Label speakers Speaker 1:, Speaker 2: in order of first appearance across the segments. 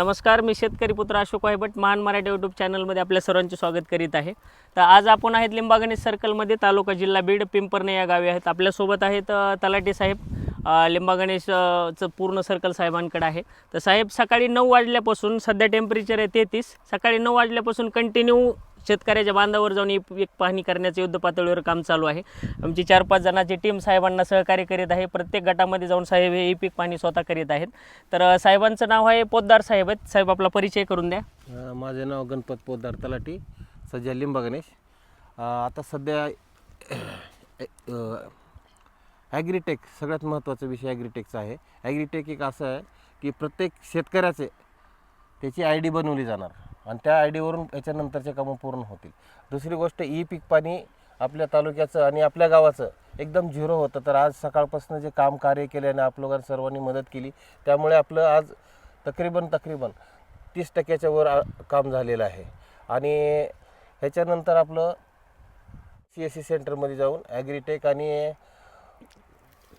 Speaker 1: नमस्कार मी शेतकरी पुत्र अशोक वायभट महान मराठी यूट्यूब चॅनलमध्ये आपल्या सर्वांचे स्वागत करीत आहे. तर आज आपण आहेत लिंबागणेश सर्कलमध्ये तालुका जिल्हा बीड पिंपरणे या गावी आहेत. आपल्यासोबत आहेत तलाटे साहेब. लिंबागणेशचं पूर्ण सर्कल साहेबांकडे आहे. तर साहेब सकाळी नऊ वाजल्यापासून सध्या टेम्परेचर आहे तेहतीस सकाळी नऊ वाजल्यापासून कंटिन्यू शेतकऱ्याच्या बांधावर जाऊन एक पाहणी करण्याचं युद्ध पातळीवर काम चालू आहे. आमची चार पाच जणांची टीम साहेबांना सहकार्य करीत आहे. प्रत्येक गटामध्ये जाऊन साहेब हे पीक पाहणी स्वतः करीत आहेत. तर साहेबांचं नाव आहे पोद्दार साहेब आहेत. साहेब आपला परिचय करून द्या.
Speaker 2: माझे नाव गणपत पोद्दार तलाटी सध्या लिंबा गणेश आता सध्या ॲग्रीटेक सगळ्यात महत्त्वाचा विषय ॲग्रीटेकचा आहे. ॲग्रीटेक एक असं आहे की प्रत्येक शेतकऱ्याचे त्याची आय डी बनवली जाणार. आणि त्या आय डीवरून याच्यानंतरचे कामं पूर्ण होतील. दुसरी गोष्ट ई पीक पाणी आपल्या तालुक्याचं आणि आपल्या गावाचं एकदम झिरो होतं. तर आज सकाळपासून जे काम कार्य केले आणि आप लोकांनी सर्वांनी मदत केली त्यामुळे आपलं आज तकरीबन तकरीबन तीस टक्क्याच्या वर काम झालेलं आहे. आणि ह्याच्यानंतर आपलं सी एस सी सेंटरमध्ये जाऊन ॲग्रीटेक आणि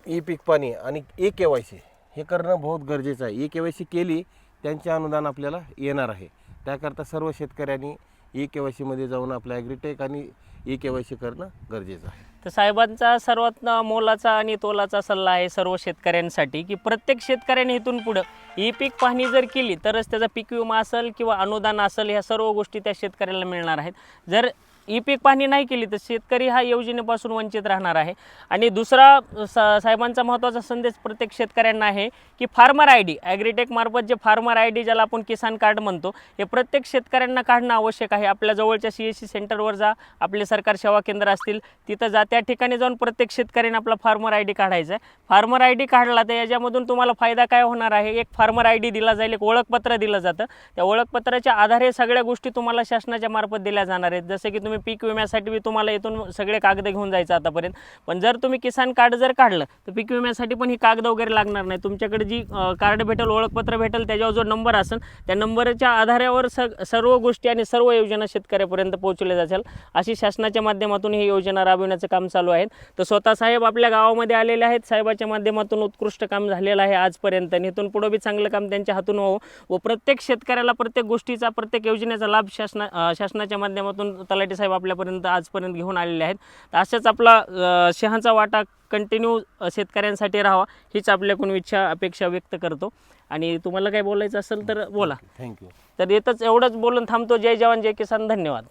Speaker 2: ई पीक पाणी आणि ए के वाय सी हे करणं बहुत गरजेचं आहे. ई के वाय सी केली त्यांचे अनुदान आपल्याला येणार आहे. त्याकरता सर्व शेतकऱ्यांनी ई के वाय सीमध्ये जाऊन आपलं ॲग्रीटेक आणि ई के वाय सी करणं गरजेचं आहे.
Speaker 1: तर साहेबांचा सर्वात मोलाचा आणि तोलाचा सल्ला आहे सर्व शेतकऱ्यांसाठी की प्रत्येक शेतकऱ्याने इथून पुढं ही पीक पाहणी जर केली तरच त्याचा पीक विमा असेल किंवा अनुदान असेल ह्या सर्व गोष्टी त्या शेतकऱ्याला मिळणार आहेत. जर ई पीक पाहणी नाही केली तर शेतकरी हा योजनेपासून वंचित राहणार आहे. आणि दुसरा सा साहेबांचा महत्त्वाचा संदेश प्रत्येक शेतकऱ्यांना आहे की फार्मर आय डी ॲग्रीटेकमार्फत जे फार्मर आय डी ज्याला आपण किसान कार्ड म्हणतो हे प्रत्येक शेतकऱ्यांना काढणं आवश्यक आहे. आपल्या जवळच्या सी एस सी सेंटरवर जा आपले सरकार सेवा केंद्र असतील तिथं जा त्या ठिकाणी जाऊन प्रत्येक शेतकऱ्याने आपला फार्मर आय डी काढायचा आहे. फार्मर आय डी काढला तर याच्यामधून तुम्हाला फायदा काय होणार आहे? एक फार्मर आय डी दिला जाईल एक ओळखपत्र दिलं जातं. त्या ओळखपत्राच्या आधारे सगळ्या गोष्टी तुम्हाला शासनाच्या मार्फत दिल्या जाणार आहेत. जसं की तुम्ही पीक विम्यासाठी बी तुम्हाला इथून सगळे कागद घेऊन जायचं आतापर्यंत. पण जर तुम्ही किसान कार्ड जर काढलं तर पीक विम्यासाठी पण ही कागद वगैरे लागणार नाही. तुमच्याकडे जी कार्ड भेटेल ओळखपत्र भेटेल त्याच्यावर जो नंबर असेल त्या नंबरच्या आधारावर स सर्व गोष्टी आणि सर्व योजना शेतकऱ्यापर्यंत पोहोचवल्या जातील. अशी शासनाच्या माध्यमातून ही योजना राबविण्याचं काम चालू आहे. तर स्वतः साहेब आपल्या गावामध्ये आलेले आहेत. साहेबाच्या माध्यमातून उत्कृष्ट काम झालेलं आहे आजपर्यंत. आणि इथून पुढं बी चांगलं काम त्यांच्या हातून व्हावं व प्रत्येक शेतकऱ्याला प्रत्येक गोष्टीचा प्रत्येक योजनेचा लाभ शासना शासनाच्या माध्यमातून तलाठी साहेब आपल्यापर्यंत आजपर्यंत घेऊन आलेले आहेत. तर अशाच आपला शहाचा वाटा कंटिन्यू शेतकऱ्यांसाठी राहावा हीच आपल्याकडून इच्छा अपेक्षा व्यक्त करतो. आणि तुम्हाला काही बोलायचं असेल तर बोला.
Speaker 2: थँक्यू.
Speaker 1: तर येतच एवढंच बोलून थांबतो. जय जवान जय किसान. धन्यवाद.